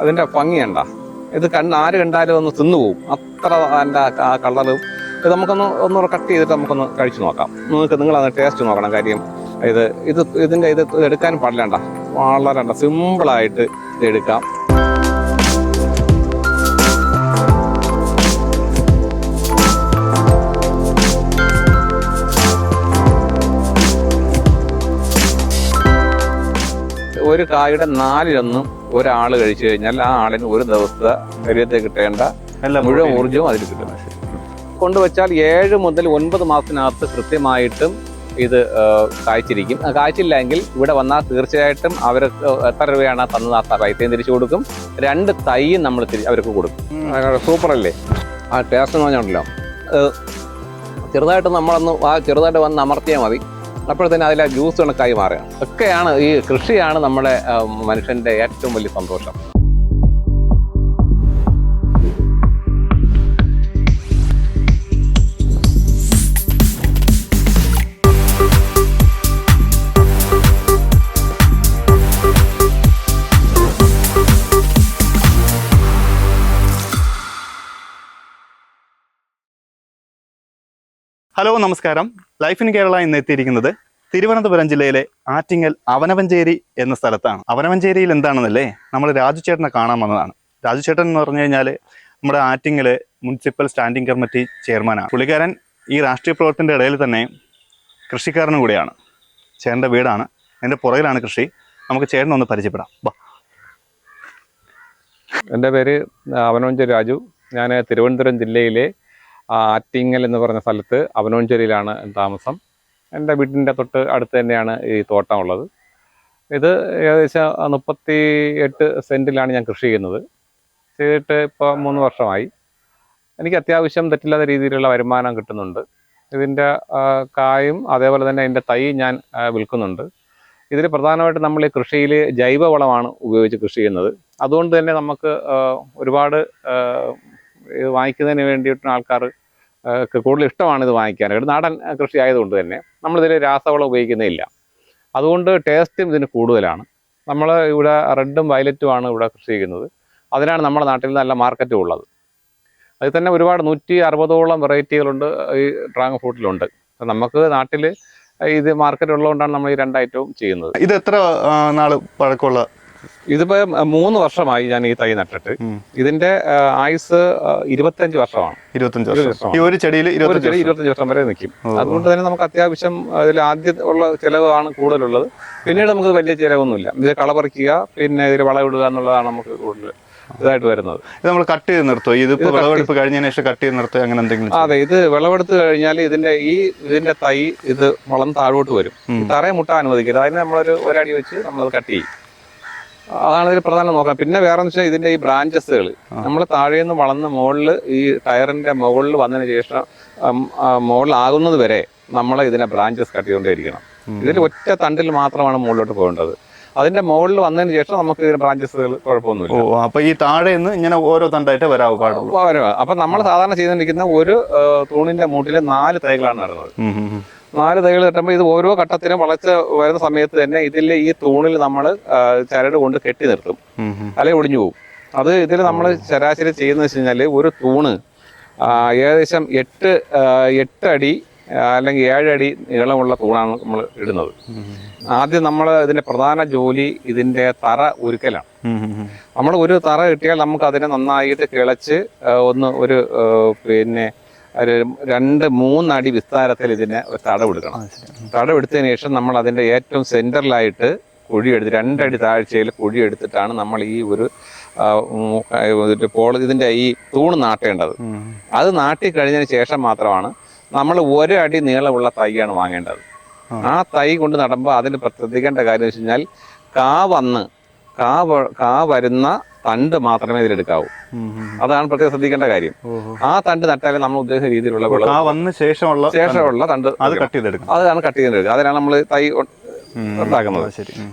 അതിന്റെ ഭംഗിയണ്ട ഇത് കണ്ട് ആര് കണ്ടാലും ഒന്ന് തിന്നുപോകും അത്ര അതിന്റെ ആ കളറും. ഇത് നമുക്കൊന്ന് ഒന്ന് കട്ട് ചെയ്തിട്ട് നമുക്കൊന്ന് കഴിച്ചു നോക്കാം. നിങ്ങൾക്ക് നിങ്ങൾ അത് ടേസ്റ്റ് നോക്കണം കാര്യം. ഇത് ഇത് ഇതിന്റെ ഇത് എടുക്കാനും പാടില്ലണ്ട വളരെ സിമ്പിളായിട്ട് എടുക്കാം. ഒരു കായുടെ നാലിലൊന്നും ഒരാൾ കഴിച്ചു കഴിഞ്ഞാൽ ആ ആളിന് ഒരു ദിവസത്തെ ശരീരത്തെ കിട്ടേണ്ട മുഴുവൻ ഊർജവും അതിൽ കിട്ടും. കൊണ്ടുവച്ചാൽ ഏഴ് മുതൽ ഒൻപത് മാസത്തിനകത്ത് കൃത്യമായിട്ടും ഇത് കായ്ച്ചിരിക്കും. കായ്ച്ചില്ലെങ്കിൽ ഇവിടെ വന്നാൽ തീർച്ചയായിട്ടും അവർക്ക് എത്ര രൂപയാണ് തന്നത് ആ പൈസയും തിരിച്ചു കൊടുക്കും. രണ്ട് തൈയും നമ്മൾ അവർക്ക് കൊടുക്കും. സൂപ്പർ അല്ലേ ആ ടേസ്റ്റ് എന്ന് പറഞ്ഞുണ്ടല്ലോ ചെറുതായിട്ട് നമ്മളൊന്ന് ആ ചെറുതായിട്ട് വന്ന് അമർത്തിയാൽ മതി. അപ്പോഴത്തേന് അതിലെ ജ്യൂസ് കണക്കായി മാറുകയാണ് ഒക്കെയാണ് ഈ കൃഷിയാണ് നമ്മുടെ മനുഷ്യന്റെ ഏറ്റവും വലിയ സന്തോഷം. ഹലോ നമസ്കാരം. ലൈഫ് ഇൻ കേരള ഇന്ന് എത്തിയിരിക്കുന്നത് തിരുവനന്തപുരം ജില്ലയിലെ ആറ്റിങ്ങൽ അവനവഞ്ചേരി എന്ന സ്ഥലത്താണ്. അവനവഞ്ചേരിയിൽ എന്താണെന്നല്ലേ നമ്മൾ രാജു ചേട്ടനെ കാണാൻ വന്നതാണ്. രാജു ചേട്ടൻ എന്ന് പറഞ്ഞു കഴിഞ്ഞാൽ നമ്മുടെ ആറ്റിങ്ങൽ മുനിസിപ്പൽ സ്റ്റാൻഡിംഗ് കമ്മിറ്റി ചെയർമാനാണ്. പുള്ളിക്കാരൻ ഈ രാഷ്ട്രീയ പ്രവർത്തനത്തിന്റെ ഇടയിൽ തന്നെ കൃഷിക്കാരനും കൂടിയാണ്. ചേട്ടന്റെ വീടാണ്. എന്റെ പുറകിലാണ് കൃഷി. നമുക്ക് ചേട്ടനൊന്ന് പരിചയപ്പെടാം. വാ. എന്റെ പേര് അവനവഞ്ചേരി രാജു. ഞാൻ തിരുവനന്തപുരം ജില്ലയിലെ ആറ്റിങ്ങൽ എന്ന് പറഞ്ഞ സ്ഥലത്ത് അവനോഞ്ചേരിയിലാണ് താമസം. എന്റെ വീടിന്റെ തൊട്ട് അടുത്ത് തന്നെയാണ് ഈ തോട്ടം ഉള്ളത്. ഇത് ഏകദേശം മുപ്പത്തി എട്ട് സെന്റിലാണ് ഞാൻ കൃഷി ചെയ്യുന്നത്. ചെയ്തിട്ട് ഇപ്പോൾ മൂന്ന് വർഷമായി. എനിക്ക് അത്യാവശ്യം തെറ്റില്ലാത്ത രീതിയിലുള്ള വരുമാനം കിട്ടുന്നുണ്ട്. ഇതിന്റെ കായും അതേപോലെ തന്നെ അതിന്റെ തൈ ഞാൻ വിൽക്കുന്നുണ്ട്. ഇതിൽ പ്രധാനമായിട്ട് നമ്മൾ ഈ കൃഷിയിൽ ജൈവവളമാണ് ഉപയോഗിച്ച് കൃഷി ചെയ്യുന്നത്. അതുകൊണ്ട് തന്നെ നമുക്ക് ഒരുപാട് ഇത് വാങ്ങിക്കുന്നതിന് വേണ്ടിയിട്ടുള്ള ആൾക്കാർ കൂടുതൽ ഇഷ്ടമാണ് ഇത് വാങ്ങിക്കാനായിട്ട് നാടൻ കൃഷി ആയതുകൊണ്ട് തന്നെ നമ്മളിതിൽ രാസവളം ഉപയോഗിക്കുന്നില്ല അതുകൊണ്ട് ടേസ്റ്റും ഇതിന് കൂടുതലാണ്. നമ്മൾ ഇവിടെ റെഡും വയലറ്റുമാണ് ഇവിടെ കൃഷി ചെയ്യുന്നത്. അതിനാണ് നമ്മുടെ നാട്ടിൽ നല്ല മാർക്കറ്റും ഉള്ളത്. അതിൽ തന്നെ ഒരുപാട് നൂറ്റി അറുപതോളം വെറൈറ്റികളുണ്ട് ഈ ഡ്രാഗൺ ഫ്രൂട്ടിലുണ്ട്. നമുക്ക് നാട്ടിൽ ഇത് മാർക്കറ്റ് ഉള്ളതുകൊണ്ടാണ് നമ്മൾ ഈ രണ്ടായിട്ടും ചെയ്യുന്നത്. ഇത് എത്ര നാൾ പഴക്കമുള്ള ഇതിപ്പോ മൂന്ന് വർഷമായി ഞാൻ ഈ തൈ നട്ടിട്ട്. ഇതിന്റെ ആയുസ് ഇരുപത്തിയഞ്ച് വർഷമാണ്. ഇരുപത്തഞ്ച് ഇരുപത് വർഷം. ഈ ഒരു ചെടിയിൽ ഇരുപത്തഞ്ച് വർഷം. വരെ നിൽക്കും. അതുകൊണ്ട് തന്നെ നമുക്ക് അത്യാവശ്യം അതിൽ ആദ്യം ഉള്ള ചിലവാണ് കൂടുതലുള്ളത്. പിന്നീട് നമുക്ക് വലിയ ചിലവൊന്നുമില്ല. ഇത് കള പറിക്കുക പിന്നെ ഇതിൽ വളവിടുക എന്നുള്ളതാണ് നമുക്ക് കൂടുതൽ ഇതായിട്ട് വരുന്നത്. ഇത് നമ്മൾ കട്ട് ചെയ്ത് നിർത്തുമോ ഇതിപ്പോ വിളവെടുപ്പ് കഴിഞ്ഞതിന് ശേഷം കട്ട് ചെയ്ത് നിർത്തുക അങ്ങനെ എന്തെങ്കിലും അതെ ഇത് വിളവെടുത്ത് കഴിഞ്ഞാൽ ഇതിന്റെ ഈ ഇതിന്റെ തൈ ഇത് വളം താഴോട്ട് വരും. തറയെ മുട്ട അനുവദിക്കരുത്. അതിന് നമ്മളൊരു ഒരടി വെച്ച് നമ്മളത് കട്ട് ചെയ്യും. അതാണ് ഇതിൽ പ്രധാനം നോക്കാം. പിന്നെ വേറെ വെച്ചാൽ ഇതിന്റെ ഈ ബ്രാഞ്ചസുകൾ നമ്മൾ താഴെ നിന്ന് വളർന്ന മുകളിൽ ഈ ടയറിന്റെ മുകളിൽ വന്നതിന് ശേഷം മുകളിലാകുന്നത് വരെ നമ്മൾ ഇതിനെ ബ്രാഞ്ചസ് കട്ട് ചെയ്തുകൊണ്ടേയിരിക്കണം. ഇതിൽ ഒറ്റ തണ്ടിൽ മാത്രമാണ് മുകളിലോട്ട് പോകേണ്ടത്. അതിന്റെ മുകളിൽ വന്നതിന് ശേഷം നമുക്ക് ഇതിന് ബ്രാഞ്ചസുകൾ കുഴപ്പമൊന്നുമില്ല. അപ്പൊ ഈ താഴെ നിന്ന് ഇങ്ങനെ ഓരോ തണ്ടായിട്ട് വരാവൂ പാടുള്ളൂ. അപ്പൊ നമ്മൾ സാധാരണ ചെയ്തുകൊണ്ടിരിക്കുന്ന ഒരു തൂണിന്റെ മൂട്ടിൽ നാല് തൈകളാണ് നടുന്നത്. നാല് തൈകൾ കിട്ടുമ്പോൾ ഇത് ഓരോ ഘട്ടത്തിലും വളച്ച് വരുന്ന സമയത്ത് തന്നെ ഇതിൽ ഈ തൂണിൽ നമ്മൾ ചരട് കൊണ്ട് കെട്ടി നിർത്തും. അല്ലെങ്കിൽ ഒടിഞ്ഞു പോകും അത് ഇതിൽ നമ്മൾ ശരാശരി ചെയ്യുന്ന വെച്ച് കഴിഞ്ഞാൽ ഒരു തൂണ് ഏകദേശം എട്ട് എട്ട് അടി അല്ലെങ്കിൽ ഏഴടി നീളമുള്ള തൂണാണ് നമ്മൾ ഇടുന്നത്. ആദ്യം നമ്മൾ ഇതിന്റെ പ്രധാന ജോലി ഇതിന്റെ തറ ഒരുക്കലാണ്. നമ്മൾ ഒരു തറ കിട്ടിയാൽ നമുക്ക് അതിനെ നന്നായിട്ട് കിളച്ച് ഒന്ന് ഒരു പിന്നെ ഒരു രണ്ട് മൂന്നടി വിസ്താരത്തിൽ ഇതിനെ ഒരു തടവെടുക്കണം. തടവെടുത്തതിന് ശേഷം നമ്മൾ അതിന്റെ ഏറ്റവും സെന്ററിലായിട്ട് കുഴിയെടുത്ത് രണ്ടടി താഴ്ചയിൽ കുഴിയെടുത്തിട്ടാണ് നമ്മൾ ഈ ഒരു പോളി ഇതിന്റെ ഈ തൂണ് നാട്ടേണ്ടത്. അത് നാട്ടി കഴിഞ്ഞതിന് ശേഷം മാത്രമാണ് നമ്മൾ ഒരടി അടി നീളമുള്ള തൈയാണ് വാങ്ങേണ്ടത്. ആ. തൈ കൊണ്ട് നടുമ്പോൾ അതിന് ശ്രദ്ധിക്കേണ്ട കാര്യം എന്ന് വെച്ച് കഴിഞ്ഞാൽ കാ വന്ന് കാ വരുന്ന തണ്ട് മാത്രമേ ഇതിലെടുക്കാവൂ. അതാണ് പ്രത്യേകം ശ്രദ്ധിക്കേണ്ട കാര്യം. ആ തണ്ട് നട്ടാലേ നമ്മൾ ഉദ്ദേശിച്ച രീതിയിലുള്ള വന്ന ശേഷമുള്ള ശേഷമുള്ള തണ്ട് അത് കട്ട് ചെയ്തെടുക്കും അതാണ് കട്ട് ചെയ്തെടുക്കുക അതിനാണ് നമ്മൾ തൈ ഉണ്ടാക്കുന്നത്.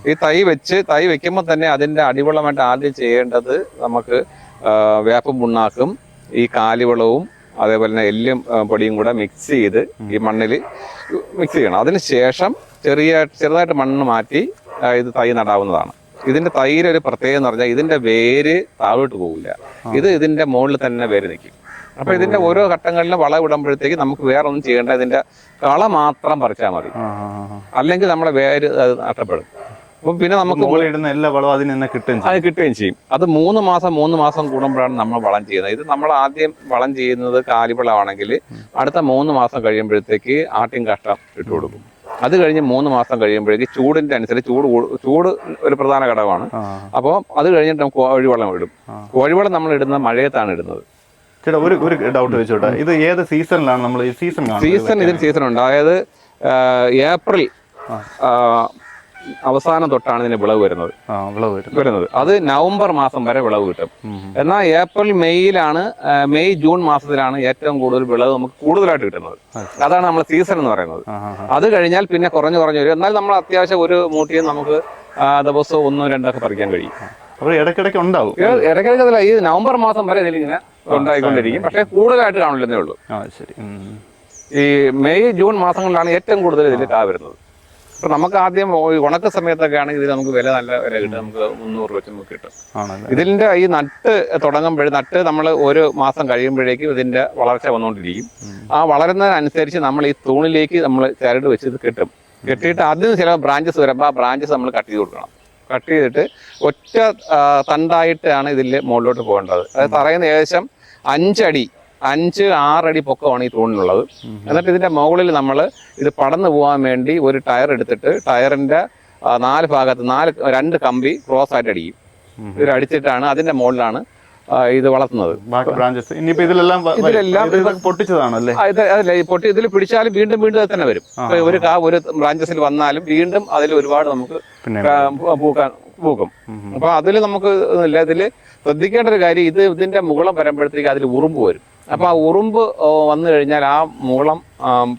ഈ തൈ വെച്ച് തൈ വെക്കുമ്പോൾ തന്നെ അതിന്റെ അടിവളമായിട്ട് ആദ്യം ചെയ്യേണ്ടത് നമുക്ക് വേപ്പും പുണ്ണാക്കും ഈ കാലിവളവും അതേപോലെ തന്നെ എല്ലും പൊടിയും കൂടെ മിക്സ് ചെയ്ത് ഈ മണ്ണിൽ മിക്സ് ചെയ്യണം. അതിനുശേഷം ചെറിയ ചെറുതായിട്ട് മണ്ണ് മാറ്റി ഇത് തൈ നടാവുന്നതാണ്. ഇതിന്റെ തൈര് ഒരു പ്രത്യേകത എന്ന് പറഞ്ഞാൽ ഇതിന്റെ വേര് താഴോട്ട് പോകില്ല ഇത് ഇതിന്റെ മുകളിൽ തന്നെ വേര് നിൽക്കും. അപ്പൊ ഇതിന്റെ ഓരോ ഘട്ടങ്ങളിലും വളവിടുമ്പോഴത്തേക്ക് നമുക്ക് വേറെ ഒന്നും ചെയ്യേണ്ട ഇതിന്റെ കള മാത്രം പറിച്ചാൽ മതി. അല്ലെങ്കിൽ നമ്മുടെ വേര് അത് നഷ്ടപ്പെടും. അപ്പം പിന്നെ നമുക്ക് ഇടുന്ന എല്ലാ വളവും അതിന് തന്നെ കിട്ടുകയും ചെയ്യും. അത് കിട്ടുകയും ചെയ്യും. അത് മൂന്ന് മാസം മൂന്ന് മാസം കൂടുമ്പോഴാണ് നമ്മൾ വളം ചെയ്യുന്നത്. ഇത് നമ്മൾ ആദ്യം വളം ചെയ്യുന്നത് കാലിവളമാണെങ്കിൽ അടുത്ത മൂന്ന് മാസം കഴിയുമ്പോഴത്തേക്ക് ആട്ടിൻ കഷ്ടം ഇട്ട് കൊടുക്കും. അത് കഴിഞ്ഞ് മൂന്ന് മാസം കഴിയുമ്പോഴേക്ക് ചൂടിന്റെ അനുസരിച്ച് ചൂട് ചൂട് ഒരു പ്രധാന ഘടകമാണ്. അപ്പോൾ അത് കഴിഞ്ഞിട്ട് നമുക്ക് കോഴിവെള്ളം ഇടും. കോഴിവെള്ളം കോഴിവളം നമ്മൾ ഇടുന്നത് മഴയത്താണ് ഇടുന്നത്. ചേട്ടാ ഒരു ഒരു ഡൗട്ട് വെച്ചോട്ടെ ഇത് ഏത് സീസണിലാണ് നമ്മൾ ഈ സീസൺ സീസൺ ഇതിന് സീസൺ ഉണ്ട്. അതായത് ഏപ്രിൽ അവസാനം തൊട്ടാണ് ഇതിന് വിളവ് വരുന്നത്. വിളവ് വരുന്നത്. അത് നവംബർ മാസം വരെ വിളവ് കിട്ടും. എന്നാൽ ഏപ്രിൽ മെയ്യിലാണ് മെയ് ജൂൺ മാസത്തിലാണ് ഏറ്റവും കൂടുതൽ വിളവ് നമുക്ക് കൂടുതലായിട്ട് കിട്ടുന്നത്. അതാണ് നമ്മൾ സീസൺ എന്ന് പറയുന്നത്. അത് കഴിഞ്ഞാൽ പിന്നെ കുറഞ്ഞു കുറഞ്ഞു വരും. എന്നാൽ നമ്മൾ അത്യാവശ്യം ഒരു മൂട്ടിയും നമുക്ക് ദിവസവും ഒന്നോ രണ്ടൊക്കെ പറിക്കാൻ കഴിയും. അപ്പോൾ ഇടയ്ക്കിടയ്ക്ക് ഉണ്ടാവും. ഇടക്കിടക്ക് ഇടയ്ക്കിടയ്ക്ക് അതല്ല ഈ നവംബർ മാസം വരെ ഇതിലിങ്ങനെ ഉണ്ടായിക്കൊണ്ടിരിക്കും. പക്ഷേ കൂടുതലായിട്ട് കാണില്ലെന്നേ ഉള്ളൂ. ആ ശരി. ഈ മെയ് ജൂൺ മാസങ്ങളിലാണ് ഏറ്റവും കൂടുതൽ ഇതിൽ കാ വരുന്നത്. അപ്പൊ നമുക്ക് ആദ്യം ഉണക്ക സമയത്തൊക്കെ ആണെങ്കിൽ ഇതിൽ നമുക്ക് വില നല്ല വില കിട്ടും നമുക്ക് മുന്നൂറ് രൂപ വെച്ച് നമുക്ക് കിട്ടും ഇതിന്റെ ഈ നട്ട് തുടങ്ങുമ്പോഴേ നട്ട് നമ്മൾ ഒരു മാസം കഴിയുമ്പോഴേക്കും ഇതിന്റെ വളർച്ച വന്നുകൊണ്ടിരിക്കും ആ വളരുന്നതിനനുസരിച്ച് നമ്മൾ ഈ തൂണിലേക്ക് നമ്മൾ ചരട് വെച്ച് ഇത് കെട്ടും. കെട്ടിയിട്ട് അതിന് ചില ബ്രാഞ്ചസ് വരുമ്പോൾ ആ ബ്രാഞ്ചസ് നമ്മൾ കട്ട് ചെയ്ത് കൊടുക്കണം. കട്ട് ചെയ്തിട്ട് ഒറ്റ തണ്ടായിട്ടാണ് ഇതിൽ മുകളിലോട്ട് പോകേണ്ടത്. അത് പറയുന്ന ഏകദേശം അഞ്ചടി അഞ്ച് ആറടി പൊക്കമാണ് ഈ തൂണിനുള്ളത്. എന്നിട്ട് ഇതിന്റെ മുകളിൽ നമ്മൾ ഇത് പടന്നു പോകാൻ വേണ്ടി ഒരു ടയർ എടുത്തിട്ട് ടയറിന്റെ നാല് ഭാഗത്ത് നാല് രണ്ട് കമ്പി ക്രോസ് ആയിട്ട് അടിക്കും. ഇത് അടിച്ചിട്ടാണ് അതിന്റെ മുകളിലാണ് ഇത് വളർത്തുന്നത്. ബാക്കി ബ്രാഞ്ചസ് ഇനിയിപ്പോ ഇതിലെല്ലാം പൊട്ടി ഇതിൽ പിടിച്ചാലും വീണ്ടും വീണ്ടും അത് തന്നെ വരും. ഒരു കാ ഒരു ബ്രാഞ്ചസിൽ വന്നാലും വീണ്ടും അതിൽ ഒരുപാട് നമുക്ക് പൂക്കാൻ പൂക്കും. അപ്പൊ അതിൽ നമുക്ക് ഇതിൽ ശ്രദ്ധിക്കേണ്ട ഒരു കാര്യം ഇത് ഇതിന്റെ മുകളം വരുമ്പോഴത്തേക്ക് അതിൽ ഉറുമ്പ് വരും. അപ്പൊ ആ ഉറുമ്പ് വന്നു കഴിഞ്ഞാൽ ആ മൂളം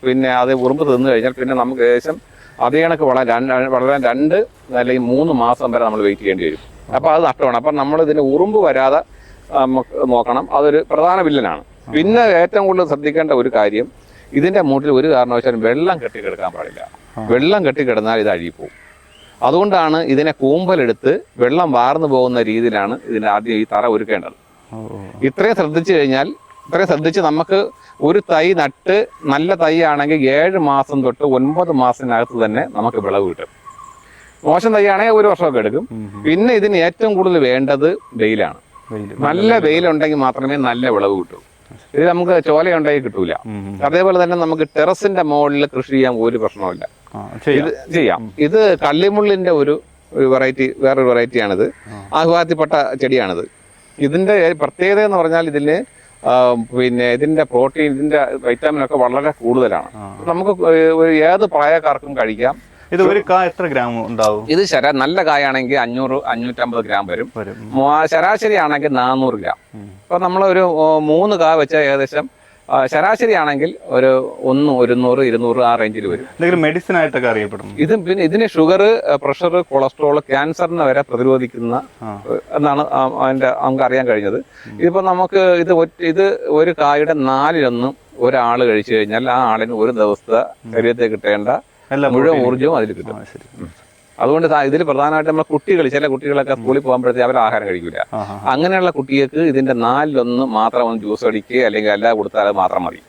പിന്നെ അത് ഉറുമ്പ് തിന്നു കഴിഞ്ഞാൽ പിന്നെ നമുക്ക് ഏകദേശം അതേ കണക്ക് വളരാൻ രണ്ട് വളരാൻ രണ്ട് അല്ലെങ്കിൽ മൂന്ന് മാസം വരെ നമ്മൾ വെയിറ്റ് ചെയ്യേണ്ടി വരും. അപ്പൊ അത് നഷ്ടമാണ്. അപ്പൊ നമ്മൾ ഇതിന് ഉറുമ്പ് വരാതെ നോക്കണം. അതൊരു പ്രധാന വില്ലനാണ്. പിന്നെ ഏറ്റവും കൂടുതൽ ശ്രദ്ധിക്കേണ്ട ഒരു കാര്യം ഇതിന്റെ മൂട്ടിൽ ഒരു കാരണവശാലും വെള്ളം കെട്ടി കിടക്കാൻ പാടില്ല വെള്ളം കെട്ടിക്കിടന്നാൽ ഇത് അഴിപ്പോവും അതുകൊണ്ടാണ് ഇതിനെ കൂമ്പലെടുത്ത് വെള്ളം വാർന്നു പോകുന്ന രീതിയിലാണ് ഇതിന് ആദ്യം ഈ തറ ഒരുക്കേണ്ടത്. ഇത്രയും ശ്രദ്ധിച്ചു കഴിഞ്ഞാൽ ഇത്രയും ശ്രദ്ധിച്ച് നമുക്ക് ഒരു തൈ നട്ട് നല്ല തൈ ആണെങ്കിൽ ഏഴ് മാസം തൊട്ട് ഒൻപത് മാസത്തിനകത്ത് തന്നെ നമുക്ക് വിളവ് കിട്ടും. മോശം തൈ ആണെങ്കിൽ ഒരു വർഷമൊക്കെ എടുക്കും. പിന്നെ ഇതിന് ഏറ്റവും കൂടുതൽ വേണ്ടത് വെയിലാണ്. വെയിൽ. നല്ല വെയിലുണ്ടെങ്കിൽ മാത്രമേ നല്ല വിളവ് കിട്ടൂ. ഇത് നമുക്ക് ചോലയുണ്ടെങ്കിൽ കിട്ടൂല. അതേപോലെ തന്നെ നമുക്ക് ടെറസിന്റെ മുകളിൽ കൃഷി ചെയ്യാൻ ഒരു പ്രശ്നമില്ല ഇത് ചെയ്യാം. ഇത് കള്ളിമുള്ളിന്റെ ഒരു വെറൈറ്റി വേറൊരു വെറൈറ്റിയാണിത് ആ. വിഭാഗത്തിൽപ്പെട്ട ചെടിയാണിത്. ഇതിന്റെ പ്രത്യേകത എന്ന് പറഞ്ഞാൽ ഇതിന് പിന്നെ ഇതിന്റെ പ്രോട്ടീൻ ഇതിന്റെ വൈറ്റാമിൻ ഒക്കെ വളരെ കൂടുതലാണ്. നമുക്ക് ഏത് പ്രായക്കാർക്കും കഴിക്കാം. ഇത് ഒരു കാ എത്ര ഗ്രാം ഉണ്ടാവും? ഇത് ശരാ നല്ല കായാണെങ്കിൽ അഞ്ഞൂറ് അഞ്ഞൂറ്റമ്പത് ഗ്രാം വരും. ശരാശരി ആണെങ്കിൽ നാനൂറ് ഗ്രാം. അപ്പൊ നമ്മളൊരു മൂന്ന് കാ വെച്ച ഏകദേശം ശരാശരി ആണെങ്കിൽ ഒരു ഒന്ന് ഒരുന്നൂറ് ഇരുന്നൂറ് ആ റേഞ്ചിൽ വരും. എന്തെങ്കിലും മെഡിസിൻ ആയിട്ടൊക്കെ അറിയപ്പെടും. ഇത് പിന്നെ ഇതിന് ഷുഗർ പ്രഷർ കൊളസ്ട്രോൾ ക്യാൻസറിനെ വരെ പ്രതിരോധിക്കുന്ന എന്നാണ് അതിന്റെ നമുക്ക് അറിയാൻ കഴിഞ്ഞത്. ഇതിപ്പോ നമുക്ക് ഇത് ഇത് ഒരു കായുടെ നാലിലൊന്നും ഒരാൾ കഴിച്ചു കഴിഞ്ഞാൽ ആ ആളിന് ഒരു ദിവസത്തെ ശരീരത്തിൽ കിട്ടേണ്ട മുഴുവൻ ഊർജവും അതിൽ കിട്ടും. അതുകൊണ്ട് ഇതിൽ പ്രധാനമായിട്ട് നമ്മൾ കുട്ടികൾ ചില കുട്ടികളൊക്കെ സ്കൂളിൽ പോകുമ്പോഴത്തേക്ക് അവർ ആഹാരം കഴിക്കില്ല. അങ്ങനെയുള്ള കുട്ടികൾക്ക് ഇതിന്റെ നാലിലൊന്ന് മാത്രം ഒന്ന് ജ്യൂസ് അടിക്കുക അല്ലെങ്കിൽ അല്ല കൊടുത്താൽ മാത്രം മതി.